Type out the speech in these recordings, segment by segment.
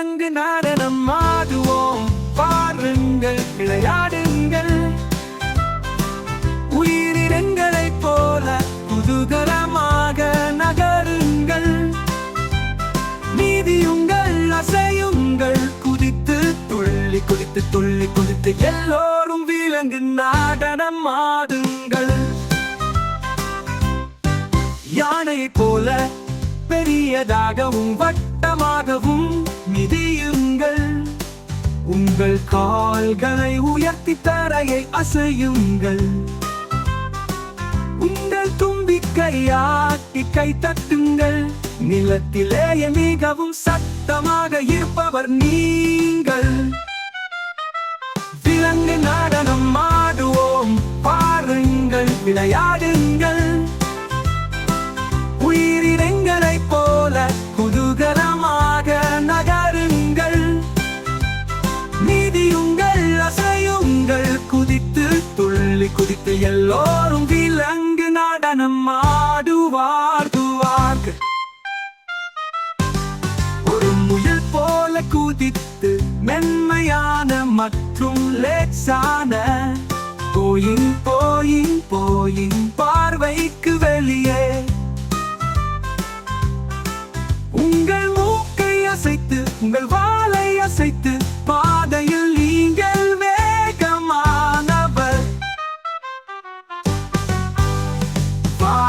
விலங்கு நடனம் ஆடுவோம். பாருங்கள் விளையாடுங்கள். உயிரினங்களைப் போல குதூகலமாக நகருங்கள். நீதியுங்கள் அசையுங்கள். குதித்து துள்ளி குதித்து துள்ளி குதித்து எல்லோரும் விலங்கு நடனம் ஆடுங்கள். யானை போல சிறியதாகவும் வட்டமாகவும் மிதியுங்கள். உங்கள் கால்களை உயர்த்தி தரையை அசையுங்கள். உங்கள் தும்பிக்கையாட்டி கை தட்டுங்கள். நிலத்திலேயே மிகவும் சத்தமாக இருப்பவர் நீங்கள். விலங்கு நடனம் ஆடுவோம். பாருங்கள் விளையாடு துள்ளி குதித்து எல்லோரும் விலங்கு நடனம் ஆடுவார்குவார்கள் ஒரு முயல் போல குதித்து மென்மையான மற்றும் லேசான போயின் போயின் போயின் பார்வைக்கு வெளியே. உங்கள் மூக்கை அசைத்து உங்கள் வா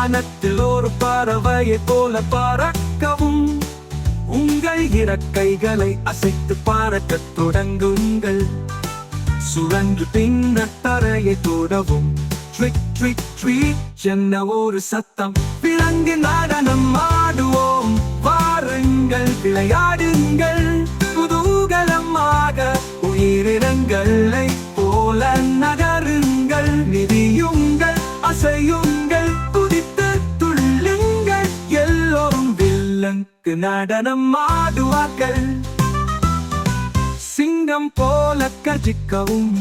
வானத்தில் ஒரு பறவையை போல பறக்கவும். உங்கள் இறக்கைகளை அசைத்து பறக்கத் தொடங்குங்கள். சுழன்று பின்னர் தரையை தொடவும். ட்ரிக் ட்ரிக் ட்ரீட் என்ன ஒரு சத்தம். விலங்கு நடனம் ஆடுவோம். வாருங்கள் விளையாடுங்கள். புதூகலமாக உயிரினங்களை போல நகருங்கள். நிதியுங்கள் அசையுங்கள் வில்லங்கு நடனம் ஆடுவார்கள். சிங்கம் போல கஜிக்கவும்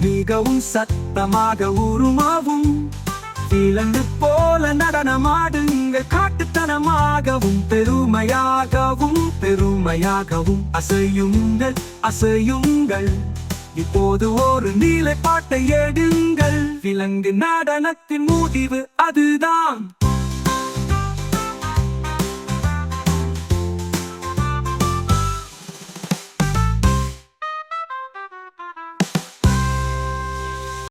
மிகவும் சத்தமாக உருமாவும். விலங்கு போல நடனமாடுங்க காட்டுத்தனமாகவும் பெருமையாகவும் பெருமையாகவும் அசையுங்கள் அசையுங்கள். இப்போது ஒரு நீலை பாட்டை எடுங்கள். விலங்கு நடனத்தின் முடிவு அதுதான்.